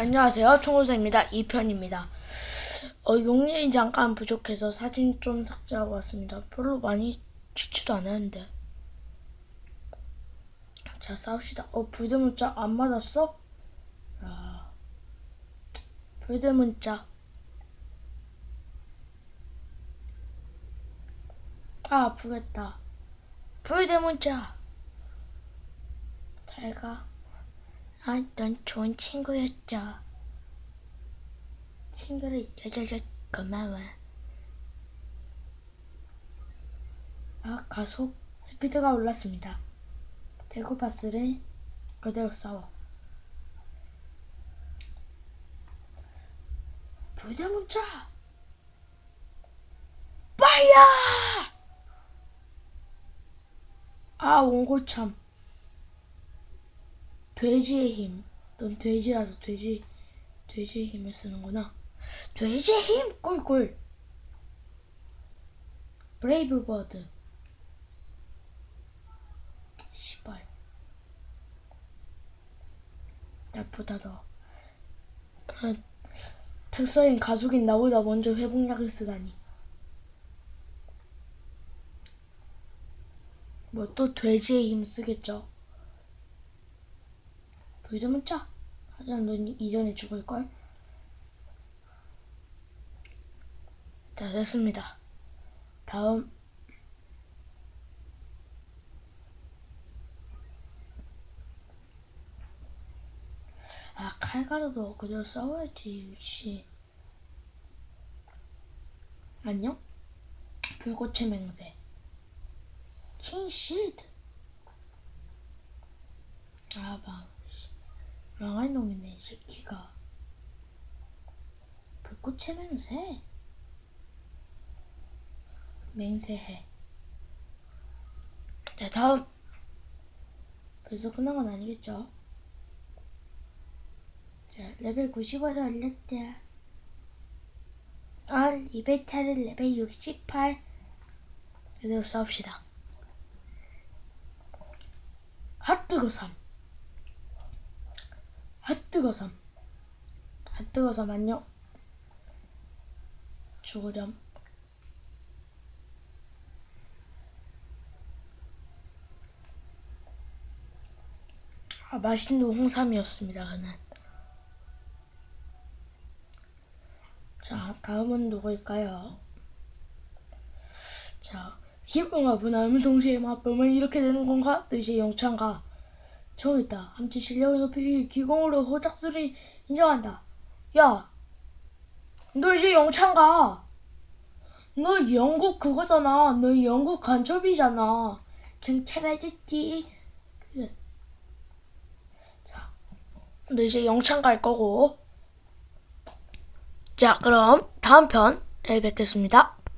안녕하세요. 총호사입니다. 2편입니다. 어, 용량이 잠깐 부족해서 사진 좀 삭제하고 왔습니다. 별로 많이 찍지도 않았는데. 자, 싸웁시다. 어, 불대문자 안 맞았어? 아, 불대문자. 아, 아프겠다. 불대문자. 잘 가. 아, 넌 좋은 친구였죠. 친구를 여자자 고마워. 아, 가속 스피드가 올랐습니다. 대구파스를 그대로 싸워. 불대문자! 빠야! 아, 원고참. 돼지의 힘. 넌 돼지라서 돼지, 돼지의 힘을 쓰는구나. 돼지의 힘! 꿀꿀. 브레이브 버드. 시발. 나쁘다, 너. 아, 특서인 가족인 나보다 먼저 회복약을 쓰다니. 뭐 또 돼지의 힘 쓰겠죠? 불좀은 짜. 하지만 넌 이전에 죽을걸? 자, 됐습니다. 다음. 아, 칼가루도 그대로 싸워야지, 씨. 안녕? 불꽃의 맹세. 킹 실드. 아, 막. 망할 놈이네, 이 새끼가. 불꽃의 맹세. 맹세해. 자, 다음. 벌써 끝난 건 아니겠죠? 자, 레벨 90으로 올렸다. 아, 이베타를 레벨 68. 그대로 싸웁시다. 핫뜨거 3. 핫뜨거 3. 핫뜨거 3 안녕. 죽으렴. 아, 맛있는 홍삼이었습니다, 그는. 자, 다음은 누구일까요? 자, 기쁨과 분함을 동시에 맛보면 이렇게 되는 건가? 너 이제 영창가. 저기 있다. 함께 실력을 높이기 기공으로 호작술을 인정한다. 야, 너 이제 영창 가. 너 영국 그거잖아. 너 영국 간첩이잖아. 경찰해줬지. 그래. 자, 너 이제 영창 갈 거고. 자, 그럼 다음 편에 뵙겠습니다.